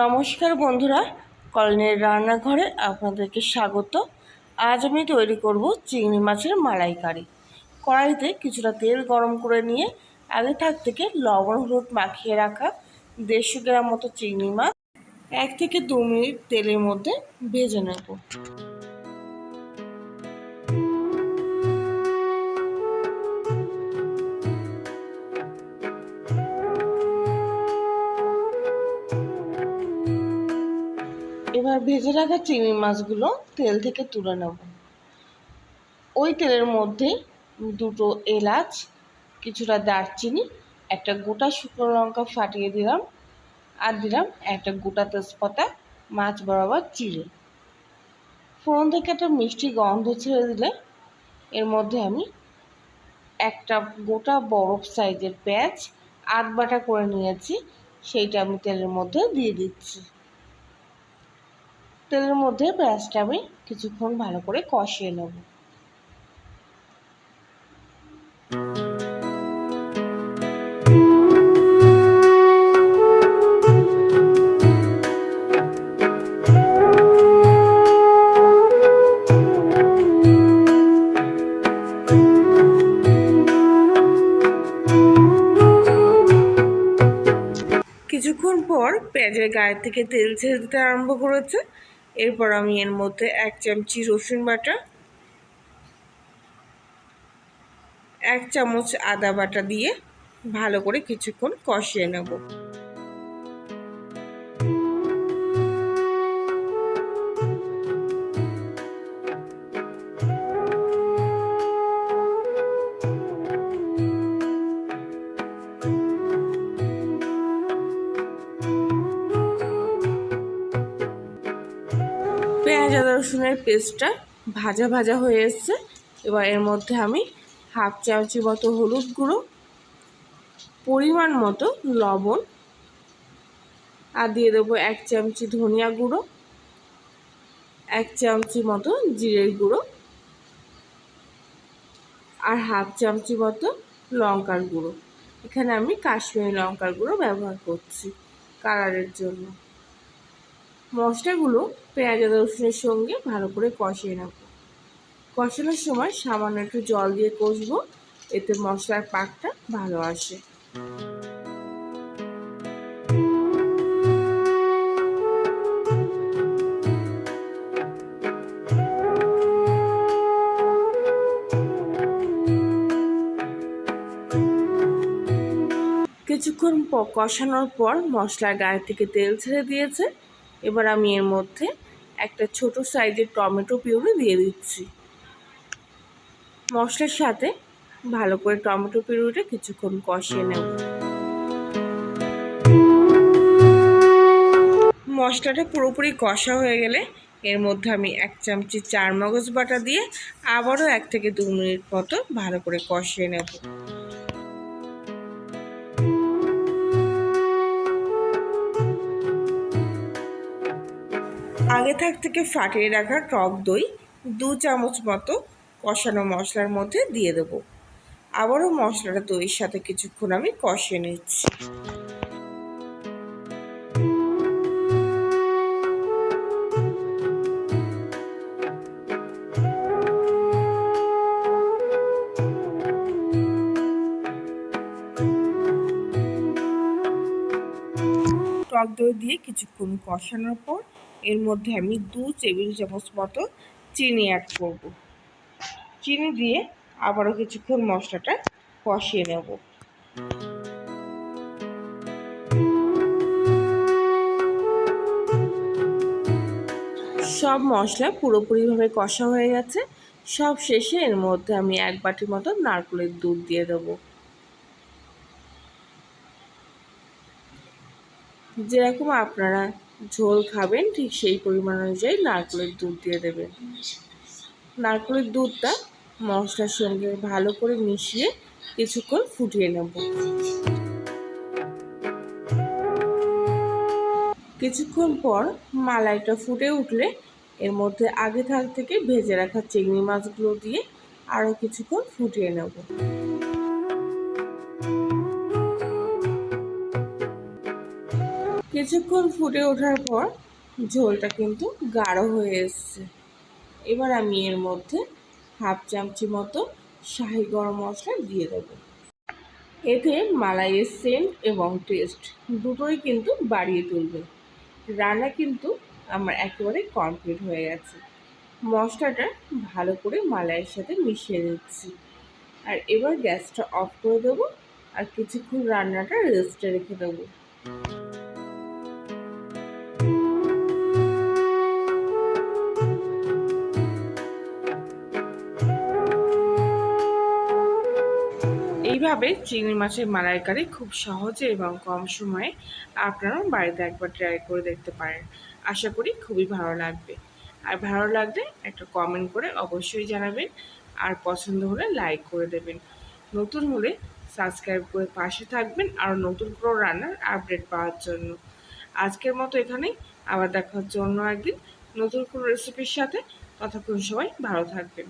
নমস্কার বন্ধুরা কলনের রান্নাঘরে আপনাদেরকে স্বাগত। আজ আমি তৈরি করব চিংড়ি মাছের মালাইকারি। কড়াইতে কিছুটা তেল গরম করে নিয়ে আগে থাক থেকে লবণ, হলুদ মাখিয়ে রাখা দেড়শো গ্রাম মতো চিংড়ি মাছ এক থেকে দু মিনিট তেলের মধ্যে ভেজে নেব। ভেজে রাখা চিংড়ি মাছগুলো তেল থেকে তুলে নেব। ওই তেলের মধ্যে দুটো এলাচ, কিছুটা দারচিনি, একটা গোটা শুকনো লঙ্কা ফাটিয়ে দিলাম আর দিলাম একটা গোটা তেজপাতা, মাছ বরাবর চিড়ে। ফোড়ন থেকে একটা মিষ্টি গন্ধ ছেড়ে দিলে এর মধ্যে আমি একটা গোটা বরফ সাইজের পেঁয়াজ আধ বাটা করে নিয়েছি, সেইটা আমি তেলের মধ্যে দিয়ে দিচ্ছি। তেলের মধ্যে পেঁয়াজটা আমি কিছুক্ষণ ভালো করে কষিয়ে নেব। কিছুক্ষণ পর পেঁয়াজের গায়ে থেকে তেল ছেড়ে দিতে আরম্ভ করেছে। এরপর আমি এর মধ্যে এক চামচি রসুন বাটা, এক চামচ আদা বাটা দিয়ে ভালো করে কিছুক্ষণ কষিয়ে নেব। পেঁয়াজ রসুনের পেস্টটা ভাজা ভাজা হয়ে এসছে। এবার এর মধ্যে আমি হাফ চামচি মতো হলুদ গুঁড়ো, পরিমাণ মতো লবণ, আর দিয়ে দেবো এক চামচি ধনিয়া গুঁড়ো, এক চামচি মতো জিরের গুঁড়ো, আর হাফ চামচি মতো লঙ্কার গুঁড়ো। এখানে আমি কাশ্মীরি লঙ্কার গুঁড়ো ব্যবহার করছি কালারের জন্য। মশলাগুলো পেঁয়াজ আদা রসুনের সঙ্গে ভালো করে কষিয়ে নেব। কষানোর সময় সামান্য একটু জল দিয়ে কষবো, এতে মশলার পাকটা ভালো আসে। কিছুক্ষণ কষানোর পর মশলার গায়ে থেকে তেল ছেড়ে দিয়েছে। এবার আমি এর মধ্যে একটা ছোট সাইজের টমেটো পিউরি দিয়ে দিচ্ছি। মশলার সাথে ভালো করে টমেটো পিউরিটা কিছুক্ষণ কষিয়ে নেব। মশলাটা পুরোপুরি কষা হয়ে গেলে এর মধ্যে আমি এক চামচি চার মগজ বাটা দিয়ে আবারও এক থেকে দু মিনিট মতো ভালো করে কষিয়ে নেব। আগে থাক থেকে ফাটিয়ে রাখা টক দই দু চামচ মতো কষানো মশলার মধ্যে দিয়ে দেবো। আবারও মশলাটা দইয়ের সাথে কিছুক্ষণ আমি কষিয়ে নিচ্ছি। টক দই দিয়ে কিছুক্ষণ কষানোর পর এর মধ্যে আমি দু টেবিল চামচ মতো চিনি অ্যাড করব। চিনি দিয়ে আবারও কিছুক্ষণ মশলাটা কষিয়ে নেব। সব মশলা পুরোপুরিভাবে কষা হয়ে গেছে। সব শেষে এর মধ্যে আমি এক বাটির মতো নারকেলের দুধ দিয়ে দেবো। যেরকম আপনারা ঝোল খাবেন, ঠিক সেই পরিমাণ অনুযায়ী নারকেলের দুধ দিয়ে দেবেন। নারকেলের দুধটা মশলার সঙ্গে ভালো করে মিশিয়ে কিছুক্ষণ ফুটিয়ে নেব। কিছুক্ষণ পর মালাইটা ফুটে উঠলে এর মধ্যে আগে থাক থেকে ভেজে রাখা চিংড়ি মাছগুলো দিয়ে আরও কিছুক্ষণ ফুটিয়ে নেব। কিছুক্ষণ ফুটে ওঠার পর ঝোলটা কিন্তু গাঢ় হয়ে এসছে। এবার আমি এর মধ্যে হাফ চামচি মতো শাহি গরম মশলা দিয়ে দেবো। এতে মালাইয়ের সেন্ট এবং টেস্ট দুটোই কিন্তু বাড়িয়ে তুলবে। রান্না কিন্তু আমার একেবারে কমপ্লিট হয়ে গেছে। মশলাটা ভালো করে মালাইয়ের সাথে মিশিয়ে নিচ্ছি। আর এবার গ্যাসটা অফ করে দেবো আর কিছুক্ষণ রান্নাটা রেস্টে রেখে দেবো। এইভাবে চিংড়ি মাছের মালাইকারি খুব সহজে এবং কম সময়ে আপনারাও বাড়িতে একবার ট্রাই করে দেখতে পারেন। আশা করি খুবই ভালো লাগবে। আর ভালো লাগলে একটা কমেন্ট করে অবশ্যই জানাবেন। আর পছন্দ হলে লাইক করে দেবেন। নতুন হলে সাবস্ক্রাইব করে পাশে থাকবেন আর নতুন কোনো রান্নার আপডেট পাওয়ার জন্য। আজকের মতো এখানেই। আবার দেখা হচ্ছে অন্য একদিন নতুন কোনো রেসিপির সাথে। ততক্ষণ সবাই ভালো থাকবেন।